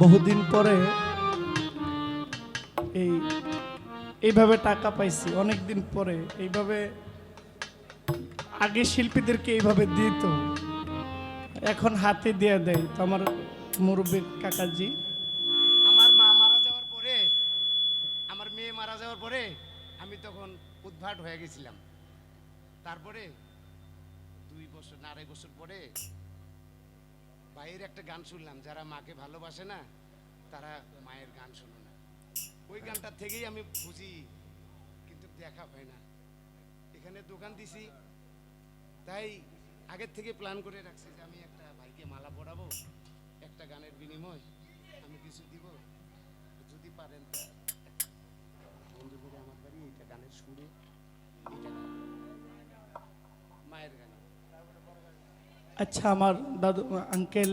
বহুদিন পরে এই, এইভাবে টাকা পাইছি অনেক দিন পরে এইভাবে আগে শিল্পীদেরকে এইভাবে দিত, এখন হাতে দিয়ে দেয়। তো আমার মুরব্বী কাকাজি, আমার মা মারা যাওয়ার পরে, আমার মেয়ে মারা যাওয়ার পরে আমি তখন উদ্ভাট হয়ে গেছিলাম। তারপরে দুই বছর আড়াই বছর পরে ভাইয়ের একটা গান শুনলাম যারা মাকে ভালোবাসে না তারা মায়ের গান শোনো না। ওই গানটা থেকেই আমি বুঝি কিন্তু দেখা হয় না। এখানে দোকান দিছি তাই আগের থেকে প্ল্যান করে রাখছি যে আমি একটা ভাইকে মালা পরাবো একটা গানের বিনিময় আমি কিছু দিব। যদি পারেন তা আচ্ছা আমার দাদু আঙ্কেল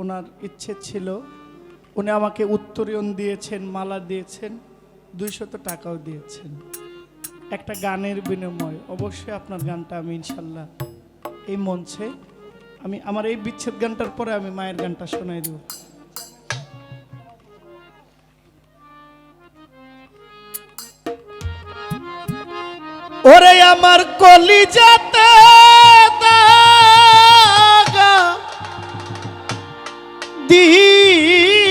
ওনার ইচ্ছে ছিল, উনি আমাকে উত্তরীয়ন দিয়েছেন, মালা দিয়েছেন, দুইশত টাকাও দিয়েছেন। একটা গানের বিনিময়, অবশ্যই আপনার গানটা আমি ইনশাল্লাহ এই মঞ্চে, আমি, আমার এই বিচ্ছেদ গানটার পরে আমি মায়ের গানটা শোনাই দেব। ওরে আমার কলিজাতে দিয়া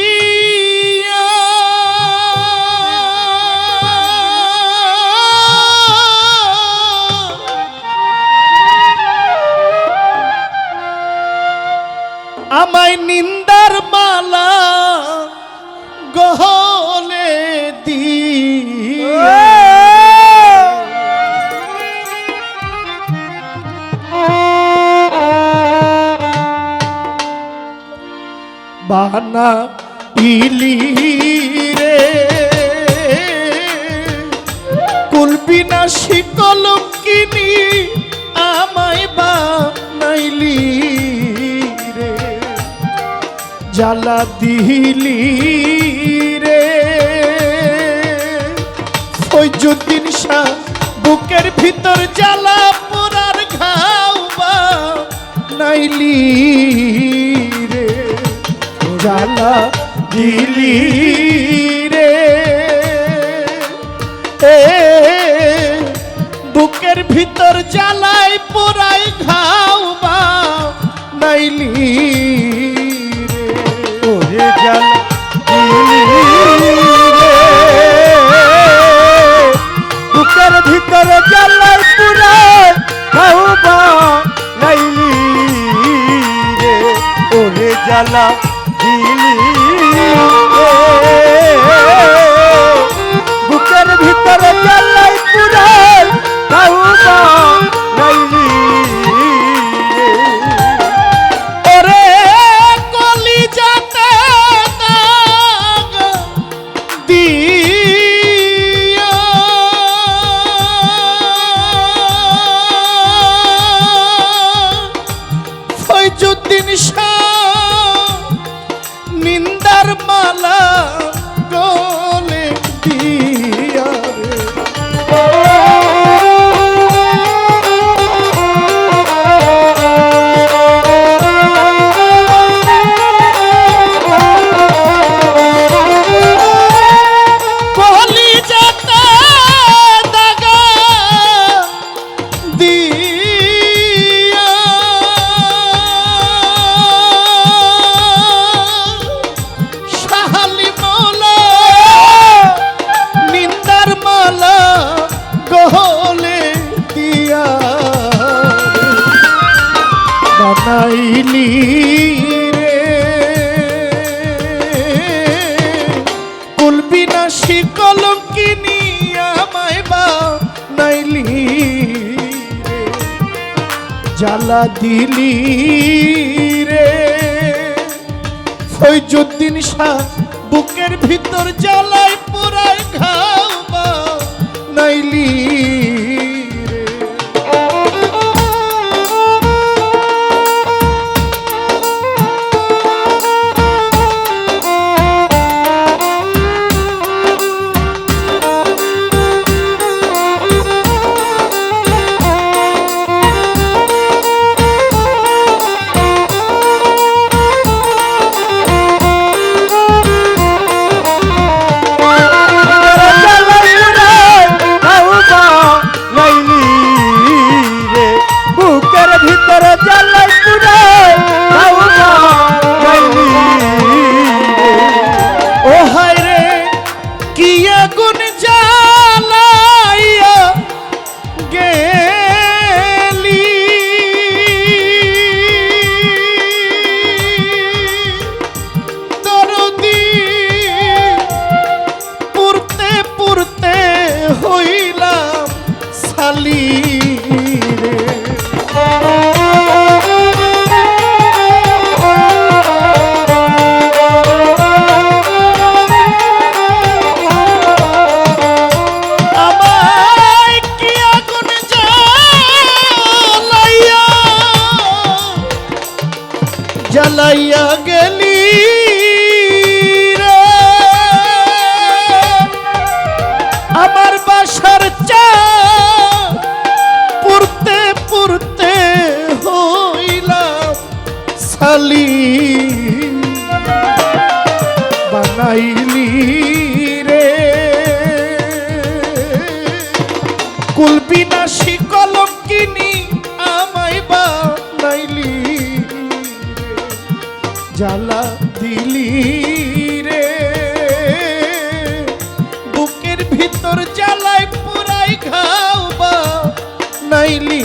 আমায় নিন্দার মালা বানা ইলি রে। কুলবিনা শিকল কিনি আমায় বানাইলি রে। জ্বালা দিলি রে। যুদিন শাহ বুকের ভিতর জ্বালা পোড়ার ঘাও বা নাইলি রে। জ্বালা দিলি রে। এ বুকের ভিতর জ্বালাই পোড়াই ঘাও বা নাইলি রে। জ্বালা বুকের ভিতর জ্বালাই পুরাই খাওবা নাইলি রে। ওরে জ্বালা দিয়া বানাইলি রে। কুলবি না শিকল কিনি আমায় বা নাইলি জ্বালা দিলি রে। ফৈজুদ্দিন শাহ বুকের ভিতর জ্বালায় পুরায় ঘা জ্বালা দিলি রে। বুকের ভিতর জ্বালায় পুরাই খাওয়া নাইলি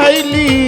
খাইলি?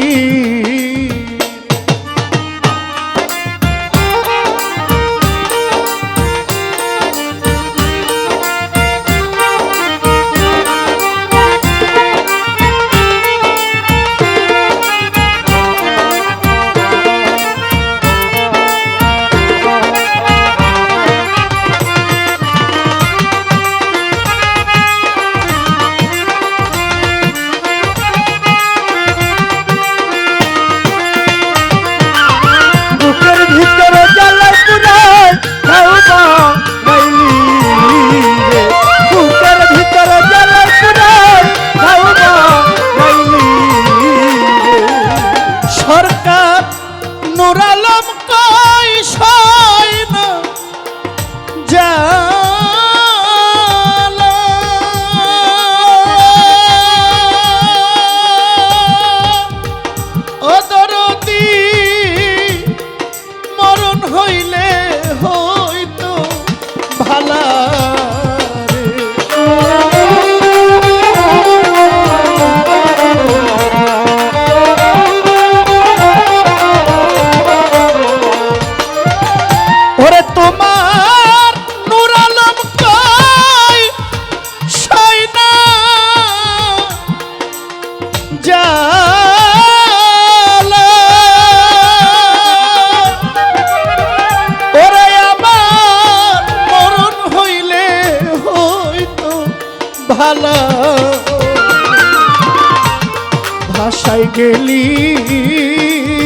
গেলি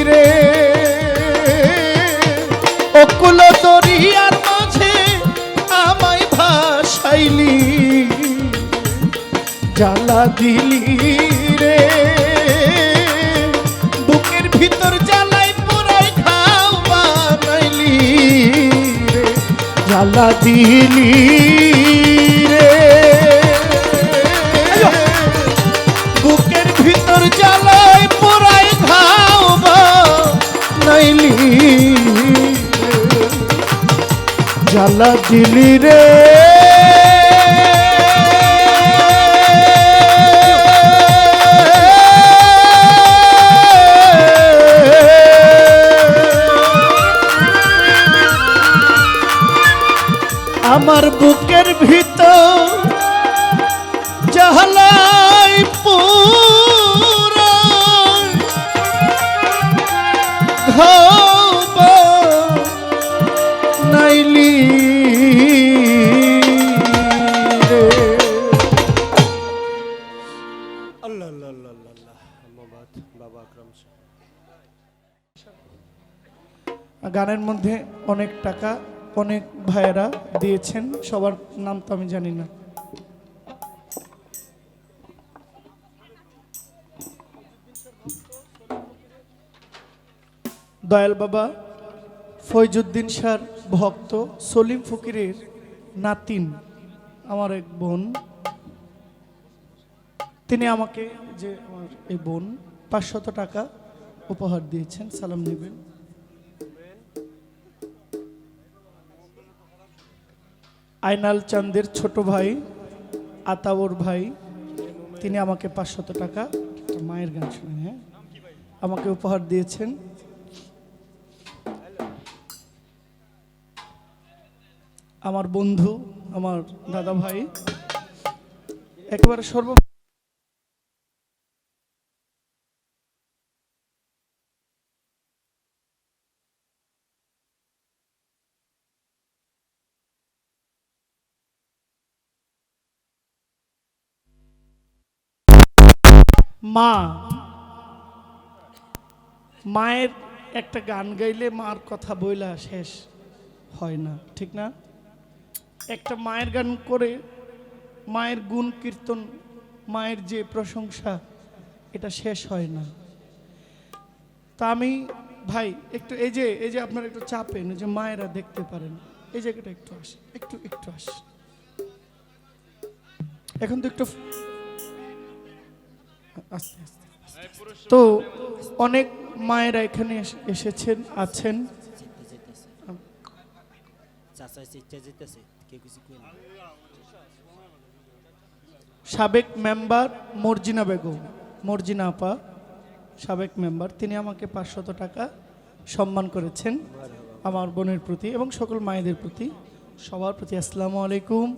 রে। অকুল দরিয়ার মাঝে আমায় ভাসাইলি। জ্বালা দিলি রে। বুকের ভিতর জ্বালাই পুরাই খাও বানাইলি রে। জ্বালা দিলি জ্বালা দিলি রে। আমার বুকের গানের মধ্যে অনেক টাকা, অনেক ভাইয়েরা দিয়েছেন। সবার নাম তো আমি জানি না। দয়াল বাবা, ফৈজুদ্দিন শাহর ভক্ত, সলিম ফকিরের নাতিন, আমার এক বোন। তিনি আমাকে যে আমার এই বোন, পাঁচশত টাকা উপহার দিয়েছেন, সালাম নেবেন। আইনাল চান্দের ছোট ভাই, আতাউর ভাই, তিনি আমাকে পাঁচশত টাকা মায়ের গান শুনে হ্যাঁ? আমাকে উপহার দিয়েছেন। আমার বন্ধু, আমার দাদা ভাই একেবারে সর্ব মা, মায়ের একটা গান গাইলে মার কথা বইলা শেষ হয় না, ঠিক না? একটা মায়ের গান করে মায়ের গুণ কীর্তন, মায়ের যে প্রশংসা, এটা শেষ হয় না। তা আমি, ভাই, একটু এই যে এই যে আপনারা একটু চাপেন যে মায়েরা দেখতে পারেন। এই জায়গাটা একটু আসে, একটু একটু আসে। এখন তো একটু তো অনেক মায়েরা এখানে এস- এসেছেন, আছেন। সাবেক মেম্বার মর্জিনা বেগম, মর্জিনা আপা, সাবেক মেম্বার। তিনি আমাকে পাঁচশত টাকা সম্মান করেছেন আমার বোনের প্রতি এবং সকল মায়েদের প্রতি, সবার প্রতি। আসসালামু আলাইকুম।